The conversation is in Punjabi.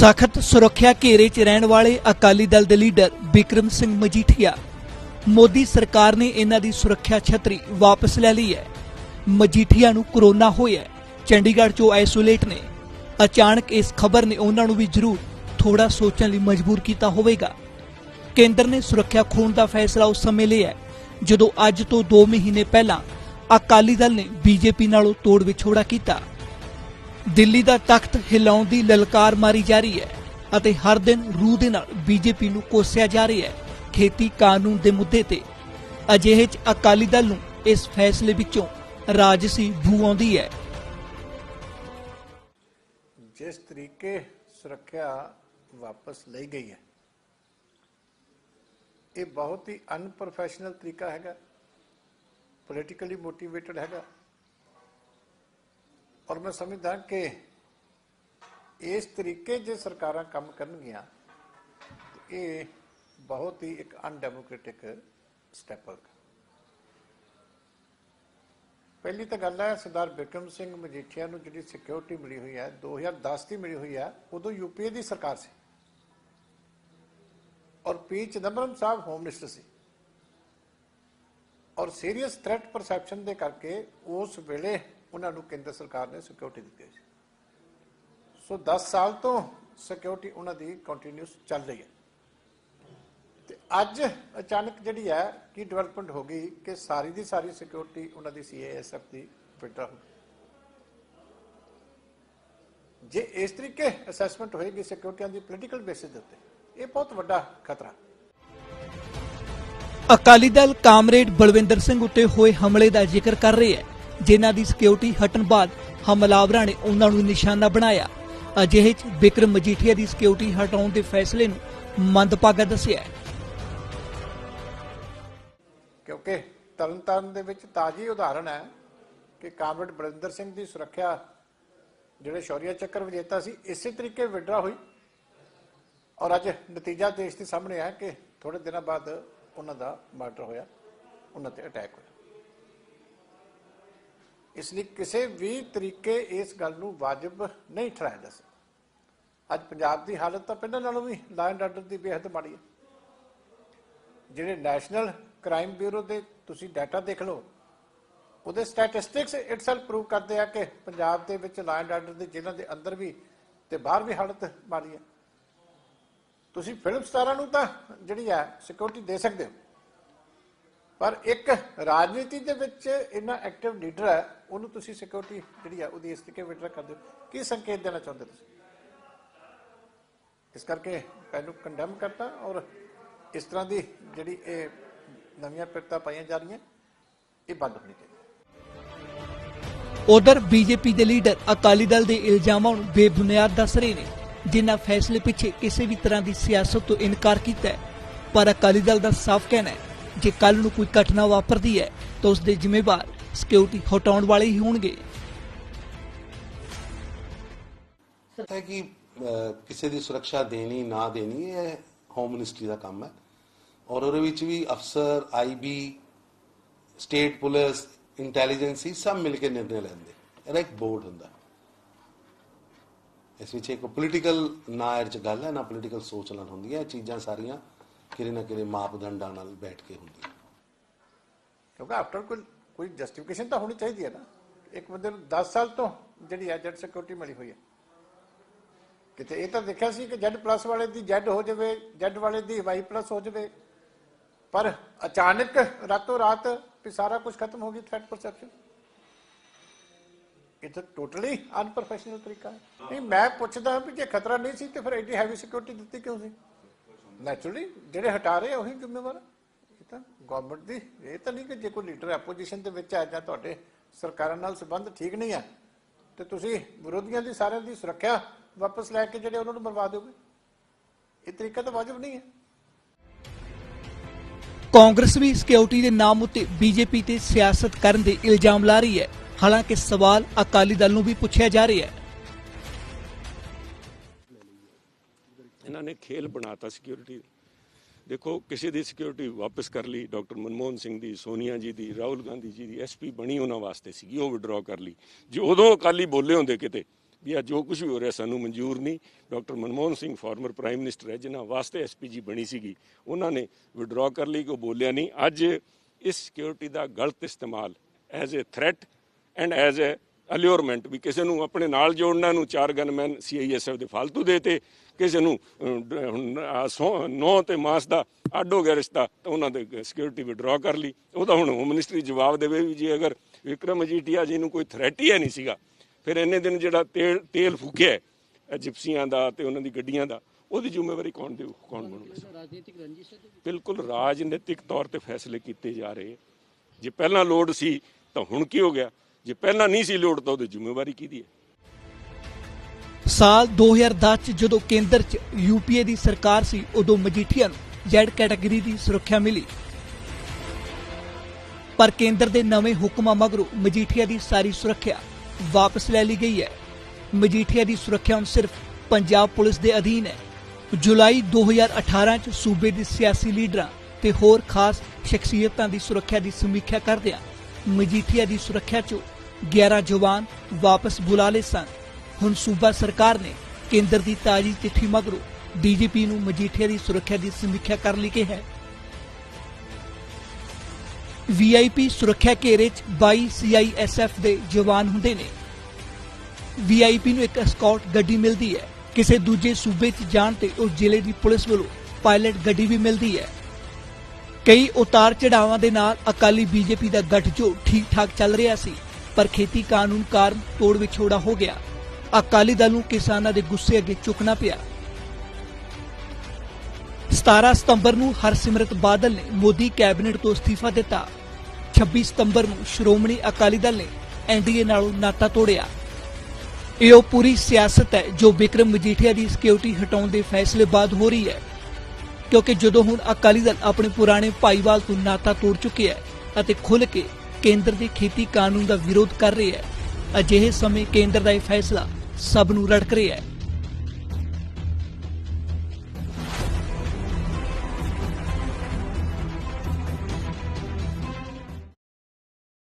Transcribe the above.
ਸਖਤ ਸੁਰੱਖਿਆ ਘੇਰੇ 'ਚ ਰਹਿਣ ਵਾਲੇ ਅਕਾਲੀ ਦਲ ਦੇ ਲੀਡਰ ਵਿਕਰਮ ਸਿੰਘ ਮਜੀਠੀਆ, ਮੋਦੀ ਸਰਕਾਰ ਨੇ ਇਹਨਾਂ ਦੀ ਸੁਰੱਖਿਆ ਛਤਰੀ ਵਾਪਸ ਲੈ ਲਈ ਹੈ। ਮਜੀਠੀਆ ਨੂੰ ਕਰੋਨਾ ਹੋਇਆ ਚੰਡੀਗੜ੍ਹ 'ਚੋਂ ਆਈਸੋਲੇਟ ਨੇ। ਅਚਾਨਕ ਇਸ ਖਬਰ ਨੇ ਉਹਨਾਂ ਨੂੰ ਵੀ ਜ਼ਰੂਰ ਥੋੜਾ ਸੋਚਣ ਲਈ ਮਜਬੂਰ ਕੀਤਾ ਹੋਵੇਗਾ। ਕੇਂਦਰ ਨੇ ਸੁਰੱਖਿਆ ਖੋਣ ਦਾ ਫੈਸਲਾ ਉਸ ਸਮੇਂ ਲਿਆ ਜਦੋਂ ਅੱਜ ਤੋਂ 2 ਮਹੀਨੇ ਪਹਿਲਾਂ ਅਕਾਲੀ ਦਲ ਨੇ ਬੀਜੇਪੀ ਨਾਲੋਂ ਤੋੜ ਵਿਛੋੜਾ ਕੀਤਾ। ਦਿੱਲੀ ਦਾ ਤਖਤ ਹਿਲਾਉਣ ਦੀ ਲਲਕਾਰ ਮਾਰੀ ਜਾ ਰਹੀ ਹੈ ਅਤੇ ਹਰ ਦਿਨ ਰੂਹ ਦੇ ਨਾਲ ਬੀਜੇਪੀ ਨੂੰ ਕੋਸਿਆ ਜਾ ਰਿਹਾ ਹੈ ਖੇਤੀ ਕਾਨੂੰਨ ਦੇ ਮੁੱਦੇ ਤੇ। ਅਜਿਹੇ ਚ ਅਕਾਲੀ ਦਲ ਨੂੰ ਇਸ ਫੈਸਲੇ ਵਿੱਚੋਂ ਰਾਜਸੀ ਬੂ ਆਉਂਦੀ ਹੈ। ਜਿਸ ਤਰੀਕੇ ਸੁਰੱਖਿਆ ਵਾਪਸ ਲਈ ਗਈ ਹੈ, ਇਹ ਬਹੁਤ ਹੀ ਅਨਪ੍ਰੋਫੈਸ਼ਨਲ ਤਰੀਕਾ ਹੈਗਾ ਪੋਲੀਟੀਕਲੀ ਮੋਟੀਵੇਟਡ ਹੈਗਾ। ਔਰ ਮੈਂ ਸਮਝਦਾ ਕਿ ਇਸ ਤਰੀਕੇ ਜੇ ਸਰਕਾਰਾਂ ਕੰਮ ਕਰਨਗੀਆਂ ਇਹ ਬਹੁਤ ਹੀ ਇੱਕ ਅਨਡੈਮੋਕ੍ਰੈਟਿਕ ਸਟੈਪ ਹੋਗਾ ਪਹਿਲੀ ਤਾਂ ਗੱਲ ਹੈ, ਸਰਦਾਰ ਬਿਕਰਮ ਸਿੰਘ ਮਜੀਠੀਆ ਨੂੰ ਜਿਹੜੀ ਸਿਕਿਉਰਿਟੀ ਮਿਲੀ ਹੋਈ ਹੈ 2010 ਦੀ ਮਿਲੀ ਹੋਈ ਹੈ, ਉਦੋਂ ਯੂਪੀਏ ਦੀ ਸਰਕਾਰ ਸੀ। ਔਰ ਪੀ ਚਿਦੰਬਰਮ ਸਾਹਿਬ ਹੋਮ ਮਿਨਿਸਟਰ ਸੀ। ਔਰ ਸੀਰੀਅਸ ਥ੍ਰੈਟ ਪਰਸੈਪਸ਼ਨ ਦੇ ਕਰਕੇ ਉਸ ਵੇਲੇ ਉਹਨਾਂ ਨੂੰ ਕੇਂਦਰ ਸਰਕਾਰ ਨੇ ਸਿਕਿਉਰਿਟੀ ਦਿੱਤੀ ਸੀ। ਸੋ 10 ਸਾਲ ਤੋਂ ਸਿਕਿਉਰਿਟੀ ਉਹਨਾਂ ਦੀ ਕੰਟੀਨਿਊਸ ਚੱਲ ਰਹੀ ਹੈ। ਤੇ ਅੱਜ ਅਚਾਨਕ ਜਿਹੜੀ ਹੈ ਕੀ ਡਿਵੈਲਪਮੈਂਟ ਹੋ ਗਈ ਕਿ ਸਾਰੀ ਦੀ ਸਾਰੀ ਸਿਕਿਉਰਿਟੀ ਉਹਨਾਂ ਦੀ ਸੀਏਐਸਐਫ ਦੀ ਵਿਡਰਾ ਹੋ ਜੇ ਇਸ ਤਰੀਕੇ ਅਸੈਸਮੈਂਟ ਹੋਏਗੀ ਸਿਕਿਉਰਿਟੀਆਂ ਦੀ ਪੋਲੀਟੀਕਲ ਬੇਸਿਸ ਦੇ ਉੱਤੇ, ਇਹ ਬਹੁਤ ਵੱਡਾ ਖਤਰਾ। ਅਕਾਲੀ ਦਲ ਕਾਮਰੇਡ ਬਲਵਿੰਦਰ ਸਿੰਘ ਉੱਤੇ ਹੋਏ ਹਮਲੇ ਦਾ ਜ਼ਿਕਰ ਕਰ ਰਹੀ ਹੈ। ਜਿਨ੍ਹਾਂ ਦੀ ਸਿਕਿਉਰਿਟੀ ਹਟਣ ਬਾਅਦ ਹਮਲਾਵਰਾਂ ਨੇ ਉਹਨਾਂ ਨੂੰ ਨਿਸ਼ਾਨਾ ਬਣਾਇਆ। ਅਜਿਹੇ ਚ ਵਿਕਰਮ ਮਜੀਠੀਆ ਦੀ ਸਿਕਿਉਰਿਟੀ ਹਟਾਉਣ ਦੇ ਫੈਸਲੇ ਨੂੰ ਮੰਦਭਾਗਾ ਦੱਸਿਆ ਹੈ। ਕਿਉਂਕਿ ਤਰਨਤਾਰਨ ਦੇ ਵਿੱਚ ਤਾਜੀ ਉਦਾਹਰਣ ਹੈ ਕਿ ਕਾਮਰੇਡ ਬਰਿੰਦਰ ਸਿੰਘ ਦੀ ਸੁਰੱਖਿਆ ਜਿਹੜੇ ਸ਼ੌਰੀਆ ਚੱਕਰ ਵਿਜੇਤਾ ਸੀ, ਇਸੇ ਤਰੀਕੇ ਵਿਡਰਾ ਹੋਈ। ਔਰ ਅੱਜ ਨਤੀਜਾ ਦੇਸ਼ ਦੇ ਸਾਹਮਣੇ ਹੈ ਕਿ ਥੋੜੇ ਦਿਨਾਂ ਬਾਅਦ ਉਹਨਾਂ ਦਾ ਮਰਡਰ ਹੋਇਆ, ਉਹਨਾਂ ਤੇ ਅਟੈਕ ਹੋਇਆ। ਇਸ ਲਈ ਕਿਸੇ ਵੀ ਤਰੀਕੇ ਇਸ ਗੱਲ ਨੂੰ ਵਾਜਬ ਨਹੀਂ ਠਹਿਰਾਇਆ ਜਾ ਸਕਦਾ। ਅੱਜ ਪੰਜਾਬ ਦੀ ਹਾਲਤ ਤਾਂ ਪਹਿਲਾਂ ਨਾਲੋਂ ਵੀ ਲਾਅ ਆਰਡਰ ਦੀ ਬੇਹੱਦ ਮਾੜੀ ਹੈ। ਜਿਹੜੇ ਨੈਸ਼ਨਲ ਕ੍ਰਾਈਮ ਬਿਊਰੋ ਦੇ ਤੁਸੀਂ ਡਾਟਾ ਦੇਖ ਲਓ, ਉਹਦੇ ਸਟੈਟਿਸਟਿਕਸ ਇਟਸੈਲਫ ਪ੍ਰੂਵ ਕਰਦੇ ਆ ਕਿ ਪੰਜਾਬ ਦੇ ਵਿੱਚ ਲਾਅ ਆਰਡਰ ਦੇ ਜ਼ਿਲ੍ਹਿਆਂ ਦੇ ਅੰਦਰ ਵੀ ਤੇ ਬਾਹਰ ਵੀ ਹਾਲਤ ਮਾੜੀ ਹੈ। ਤੁਸੀਂ ਫਿਲਮ ਸਟਾਰਾਂ ਨੂੰ ਤਾਂ ਜਿਹੜੀ ਹੈ ਸਿਕਿਉਰਿਟੀ ਦੇ ਸਕਦੇ ਹੋ। ਪਰ ਇੱਕ ਰਾਜਨੀਤੀ ਦੇ ਵਿੱਚ ਇੰਨਾ ਐਕਟਿਵ ਲੀਡਰ ਹੈ, ਉਹਨੂੰ ਤੁਸੀਂ ਸਿਕਿਉਰਿਟੀ ਜਿਹੜੀ ਹੈ ਉਹਦੀ ਇਸ ਤਰੀਕੇ ਵਿਡਰਾ ਕਰਦੇ ਹੋ। ਕੀ ਸੰਕੇਤ ਦੇਣਾ ਚਾਹੁੰਦੇ ਤੁਸੀਂ? ਇਸ ਕਰਕੇ ਪਹਿਲੂ ਕੰਡੈਮ ਕਰਤਾ ਔਰ ਇਸ ਤਰ੍ਹਾਂ ਦੀ ਜਿਹੜੀ ਇਹ ਨਵੀਆਂ ਪਿਰਤਾ ਪਾਈਆਂ ਜਾ ਰਹੀਆਂ, ਇਹ ਬੰਦ ਹੋਣੀ ਚਾਹੀਦੀ ਉਧਰ ਬੀਜੇਪੀ ਦੇ ਲੀਡਰ ਅਕਾਲੀ ਦਲ ਦੇ ਇਲਜ਼ਾਮਾਂ ਨੂੰ ਬੇਬੁਨਿਆਦ ਦੱਸ ਰਹੇ ਨੇ, ਜਿਨ੍ਹਾਂ ਫੈਸਲੇ ਪਿੱਛੇ ਕਿਸੇ ਵੀ ਤਰ੍ਹਾਂ ਦੀ ਸਿਆਸਤ ਤੋਂ ਇਨਕਾਰ ਕੀਤਾ ਪਰ ਅਕਾਲੀ ਦਲ ਦਾ ਸਾਫ਼ ਕਹਿਣਾ ਹੈ ਜੇ ਕੱਲ ਨੂੰ ਕੋਈ ਘਟਨਾ ਵਾਪਰਦੀ ਹੈ ਤਾਂ ਉਸ ਦੇ ਜ਼ਿੰਮੇਵਾਰ ਸਿਕਿਉਰਿਟੀ ਹਟਾਉਣ ਵਾਲੇ ਹੀ ਹੋਣਗੇ। ਹੈ ਕਿ ਕਿਸੇ ਦੀ ਸੁਰੱਖਿਆ ਦੇਣੀ, ਨਾ ਦੇਣੀ, ਇਹ ਹੋਮ ਮਿਨਿਸਟਰੀ ਦਾ ਕੰਮ ਹੈ। ਔਰ ਉਹਦੇ ਵਿੱਚ ਵੀ ਅਫਸਰ ਆਈਬੀ ਸਟੇਟ ਪੁਲਿਸ ਇੰਟੈਲੀਜੈਂਸੀ ਸਭ ਮਿਲ ਕੇ ਨਿਰਣੇ ਲੈਂਦੇ। ਇਹਦਾ ਇੱਕ ਬੋਰਡ ਹੁੰਦਾ। ਇਸ ਵਿੱਚ ਇੱਕ ਪੋਲੀਟੀਕਲ ਨਾ ਇਹ ਚ ਗੱਲ ਹੈ, ਨਾ ਪੋਲੀਟੀਕਲ ਸੋਚ ਨਾਲ ਹੁੰਦੀ ਹੈ। ਇਹ ਚੀਜ਼ਾਂ ਸਾਰੀਆਂ ਕਿਰੇ ਨਾ ਕਿਰੇ ਮਾਪਦੰਡਾਂ ਨਾਲ ਬੈਠ ਕੇ ਹੁੰਦੀਆਂ ਕਿਉਂਕਿ ਆਫਟਰ ਕੋਈ ਕੋਈ ਜਸਟੀਫਿਕੇਸ਼ਨ ਤਾਂ ਹੋਣੀ ਚਾਹੀਦੀ ਹੈ ਨਾ। ਇੱਕ ਬੰਦੇ ਨੂੰ 10 ਸਾਲ ਤੋਂ ਜਿਹੜੀ ਹੈ ਜੈਡ ਸਿਕਿਉਰਿਟੀ ਮਿਲੀ ਹੋਈ ਹੈ। ਕਿਤੇ ਇਹ ਤਾਂ ਦੇਖਿਆ ਸੀ ਕਿ ਜੈਡ ਪਲੱਸ ਵਾਲੇ ਦੀ ਜੈਡ ਹੋ ਜਾਵੇ, ਜੈਡ ਵਾਲੇ ਦੀ ਵਾਈ ਪਲੱਸ ਹੋ ਜਾਵੇ। ਪਰ ਅਚਾਨਕ ਰਾਤੋਂ ਰਾਤ ਵੀ ਸਾਰਾ ਕੁਝ ਖਤਮ ਹੋ ਗਿਆ ਥ੍ਰੈਟ ਪਰਸੈਪਸ਼ਨ ਇਹ ਤਾਂ ਟੋਟਲੀ ਅਨਪ੍ਰੋਫੈਸ਼ਨਲ ਤਰੀਕਾ ਹੈ। ਨਹੀਂ, ਮੈਂ ਪੁੱਛਦਾ ਵੀ ਜੇ ਖਤਰਾ ਨਹੀਂ ਸੀ ਤੇ ਫਿਰ ਐਡੀ ਹੈਵੀ ਸਿਕਿਉਰਿਟੀ ਦਿੱਤੀ ਕਿਉਂ ਸੀ? ਨੈਚੁਰਲੀ ਜਿਹੜੇ ਹਟਾ ਰਹੇ ਉਹੀ ਜ਼ਿੰਮੇਵਾਰ ਇਹ ਤਾਂ ਗਵਰਨਮੈਂਟ ਦੀ, ਇਹ ਤਾਂ ਨਹੀਂ ਕਿ ਜੇ ਕੋਈ ਲੀਡਰ ਆਪੋਜੀਸ਼ਨ ਦੇ ਵਿੱਚ ਆ ਜਾਂ ਤੁਹਾਡੇ ਸਰਕਾਰਾਂ ਨਾਲ ਸੰਬੰਧ ਠੀਕ ਨਹੀਂ ਆ, ਤੇ ਤੁਸੀਂ ਵਿਰੋਧੀਆਂ ਦੀ ਸਾਰਿਆਂ ਦੀ ਸੁਰੱਖਿਆ ਵਾਪਸ ਲੈ ਕੇ ਜਿਹੜੇ ਉਹਨਾਂ ਨੂੰ ਮਰਵਾ ਦਿਓਗੇ। ਇਹ ਤਰੀਕਾ ਤਾਂ ਵਾਜਬ ਨਹੀਂ ਹੈ ਕਾਂਗਰਸ ਵੀ ਸਿਕਿਉਰਿਟੀ ਦੇ ਨਾਮ ਉੱਤੇ ਬੀਜੇਪੀ ਤੇ ਸਿਆਸਤ ਕਰਨ ਦੇ ਇਲਜ਼ਾਮ ਲਾ ਰਹੀ ਹੈ। ਹਾਲਾਂਕਿ ਸਵਾਲ ਅਕਾਲੀ ਦਲ ਨੂੰ ਵੀ ਪੁੱਛਿਆ ਜਾ ਰਿਹਾ ਹੈ। ਇਹਨਾਂ ਨੇ ਖੇਲ ਬਣਾਤਾ ਸਿਕਿਉਰਿਟੀ ਦੇਖੋ, ਕਿਸੇ ਦੀ ਸਿਕਿਉਰਿਟੀ ਵਾਪਸ ਕਰ ਲਈ, ਡਾਕਟਰ ਮਨਮੋਹਨ ਸਿੰਘ ਦੀ, ਸੋਨੀਆ ਜੀ ਦੀ, ਰਾਹੁਲ ਗਾਂਧੀ ਜੀ ਦੀ ਐਸਪੀ ਬਣੀ ਉਹਨਾਂ ਵਾਸਤੇ ਸੀਗੀ, ਉਹ ਵਿਡਰਾਅ ਕਰ ਲਈ। ਜੇ ਉਦੋਂ ਅਕਾਲੀ ਬੋਲੇ ਹੁੰਦੇ ਕਿਤੇ ਵੀ ਆ ਜੋ ਕੁਝ ਵੀ ਹੋ ਰਿਹਾ, ਸਾਨੂੰ ਮਨਜ਼ੂਰ ਨਹੀਂ, doctor Manmohan Singh former prime minister ਹੈ, ਜਿਨ੍ਹਾਂ ਵਾਸਤੇ ਐਸਪੀਜੀ ਬਣੀ ਸੀਗੀ, ਉਹਨਾਂ ਨੇ ਵਿਡਰਾ ਕਰ ਲਈ ਕਿ ਉਹ ਬੋਲਿਆ ਨਹੀਂ। ਅੱਜ ਇਸ ਸਿਕਿਉਰਿਟੀ ਦਾ ਗਲਤ ਇਸਤੇਮਾਲ as a threat and as a allurement ਵੀ ਕਿਸੇ ਨੂੰ ਆਪਣੇ ਨਾਲ ਜੋੜਨਾ ਨੂੰ ਚਾਰ ਗਨਮੈਨ ਸੀਆਈਐਸਐਫ ਦੇ ਫालतू ਦੇਤੇ ਕਿਸੇ ਨੂੰ ਨੌ ਤੇ ਮਾਸ ਦਾ ਅੱਡ ਹੋ ਗਿਆ ਰਿਸ਼ਤਾ ਤਾਂ ਉਹਨਾਂ ਦੇ ਸਿਕਿਉਰਿਟੀ ਵਿਡਰਾ ਕਰ ਲਈ। ਉਹ ਤਾਂ ਹੁਣ ਹੋਮ ਮਿਨਿਸਟਰੀ ਜਵਾਬ ਦੇਵੇ ਵੀ ਜੀ ਅਗਰ ਵਿਕਰਮ ਮਜੀਠੀਆ ਜੀ ਨੂੰ ਕੋਈ ਥ੍ਰੈਟ ਹੀ ਨਹੀਂ ਸੀਗਾ ਫਿਰ ਇੰਨੇ ਦਿਨ ਜਿਹੜਾ ਤੇਲ ਤੇਲ ਫੂਕਿਆ ਜਿਪਸੀਆਂ ਦਾ ਤੇ ਉਹਨਾਂ ਦੀ ਗੱਡੀਆਂ ਦਾ ਉਹਦੀ ਜ਼ਿੰਮੇਵਾਰੀ ਕੌਣ ਦੇਊ ਕੌਣ ਬਣੂਗਾ? ਰਾਜਨੀਤਿਕ ਰੰਜਿਸ਼। ਬਿਲਕੁਲ ਰਾਜਨੀਤਿਕ ਤੌਰ ਤੇ ਫੈਸਲੇ ਕੀਤੇ ਜਾ ਰਹੇ ਜੇ ਪਹਿਲਾਂ ਲੋੜ ਸੀ ਤਾਂ ਹੁਣ ਕੀ ਹੋ ਗਿਆ? ਜੇ ਪਹਿਲਾਂ ਨਹੀਂ ਸੀ ਲੋੜ ਤਾਂ ਉਹਦੀ ਜ਼ਿੰਮੇਵਾਰੀ ਕਿਹਦੀ ਹੈ? ਸਾਲ 2010 ਚ ਜਦੋਂ ਕੇਂਦਰ 'ਚ ਯੂਪੀਏ ਦੀ ਸਰਕਾਰ ਸੀ, ਉਦੋਂ ਮਜੀਠੀਆ ਨੂੰ ਜ਼ੈਡ ਕੈਟਾਗਰੀ ਦੀ ਸੁਰੱਖਿਆ ਮਿਲੀ। ਪਰ ਕੇਂਦਰ ਦੇ ਨਵੇਂ ਹੁਕਮਾਂ ਮਗਰੋਂ ਮਜੀਠੀਆ ਦੀ ਸਾਰੀ ਸੁਰੱਖਿਆ ਵਾਪਸ ਲੈ ਲਈ ਗਈ ਹੈ। ਮਜੀਠੀਆ ਦੀ ਸੁਰੱਖਿਆ ਹੁਣ ਸਿਰਫ ਪੰਜਾਬ ਪੁਲਿਸ ਦੇ ਅਧੀਨ ਹੈ। ਜੁਲਾਈ 2018 ਚ ਸੂਬੇ ਦੇ ਸਿਆਸੀ ਲੀਡਰਾਂ ਤੇ ਹੋਰ ਖਾਸ ਸ਼ਖਸੀਅਤਾਂ ਦੀ ਸੁਰੱਖਿਆ ਦੀ ਸਮੀਖਿਆ ਕਰਦਿਆਂ ਮਜੀਠੀਆ ਦੀ ਸੁਰੱਖਿਆ ਚੋਂ 11 ਜਵਾਨ ਵਾਪਸ ਬੁਲਾ ਲਏ ਸਨ। ਹੁਣ ਸੂਬਾ ਸਰਕਾਰ ਨੇ ਕੇਂਦਰ ਦੀ ਤਾਜੀ ਚਿੱਠੀ ਮਗਰੋਂ ਡੀਜੀਪੀ ਨੂੰ ਮਜੀਠੀਆ ਦੀ ਸੁਰੱਖਿਆ ਦੀ ਸਮੀਖਿਆ ਕਰਨ ਲਈ ਕਿਹਾ ਹੈ। ਵੀਆਈਪੀ ਸੁਰੱਖਿਆ ਘੇਰੇ 'ਚ 22 ਸੀਆਈਐਸਐਫ ਦੇ ਜਵਾਨ ਹੁੰਦੇ ਨੇ। ਵੀਆਈਪੀ ਨੂੰ ਇੱਕ ਐਸਕੌਟ ਗੱਡੀ ਮਿਲਦੀ ਹੈ। ਕਿਸੇ ਦੂਜੇ ਸੂਬੇ 'ਚ ਜਾਣ ਤੇ ਉਸ ਜ਼ਿਲ੍ਹੇ ਦੀ ਪੁਲਿਸ ਵੱਲੋਂ ਪਾਇਲਟ ਗੱਡੀ ਵੀ ਮਿਲਦੀ ਹੈ। ਕਈ ਉਤਾਰ ਚੜਾਵਾਂ ਦੇ ਨਾਲ ਅਕਾਲੀ ਬੀਜੇਪੀ ਦਾ ਗੱਠਜੋੜ ਠੀਕ ਠਾਕ ਚੱਲ ਰਿਹਾ ਸੀ, ਪਰ ਖੇਤੀ ਕਾਨੂੰਨ ਕਾਰਨ ਤੋੜ ਵਿਛੋੜਾ ਹੋ ਗਿਆ। ਅਕਾਲੀ ਦਲ ਨੂੰ ਕਿਸਾਨਾਂ ਦੇ ਗੁੱਸੇ ਅੱਗੇ ਝੁਕਣਾ ਪਿਆ। 17 ਸਤੰਬਰ ਨੂੰ ਹਰਸਿਮਰਤ ਬਾਦਲ ਨੇ ਮੋਦੀ ਕੈਬਨਿਟ ਤੋਂ ਅਸਤੀਫਾ ਦਿੱਤਾ। 26 ਸਤੰਬਰ ਨੂੰ ਸ਼੍ਰੋਮਣੀ ਅਕਾਲੀ ਦਲ ਨੇ ਐਨਡੀਏ ਨਾਲੋਂ ਨਾਤਾ ਤੋੜਿਆ। ਇਹ ਉਹ ਪੂਰੀ ਸਿਆਸਤ ਹੈ ਜੋ ਵਿਕਰਮ ਮਜੀਠੀਆ ਦੀ ਸਿਕਿਉਰਿਟੀ ਹਟਾਉਣ ਦੇ ਫੈਸਲੇ ਬਾਅਦ ਹੋ ਰਹੀ ਹੈ। ਕਿਉਂਕਿ ਜਦੋਂ ਹੁਣ ਅਕਾਲੀ ਦਲ ਆਪਣੇ ਪੁਰਾਣੇ ਭਾਈਵਾਲ ਤੋਂ ਨਾਤਾ ਤੋੜ ਚੁੱਕਿਆ ਹੈ ਅਤੇ ਖੁੱਲ ਕੇ ਕੇਂਦਰ ਦੇ ਖੇਤੀ ਕਾਨੂੰਨ ਦਾ ਵਿਰੋਧ ਕਰ ਰਿਹਾ ਹੈ, ਅਜਿਹੇ ਸਮੇਂ ਕੇਂਦਰ ਦਾ ਇਹ ਫੈਸਲਾ ਸਭ ਨੂੰ ਰੜਕ ਰਿਹਾ ਹੈ।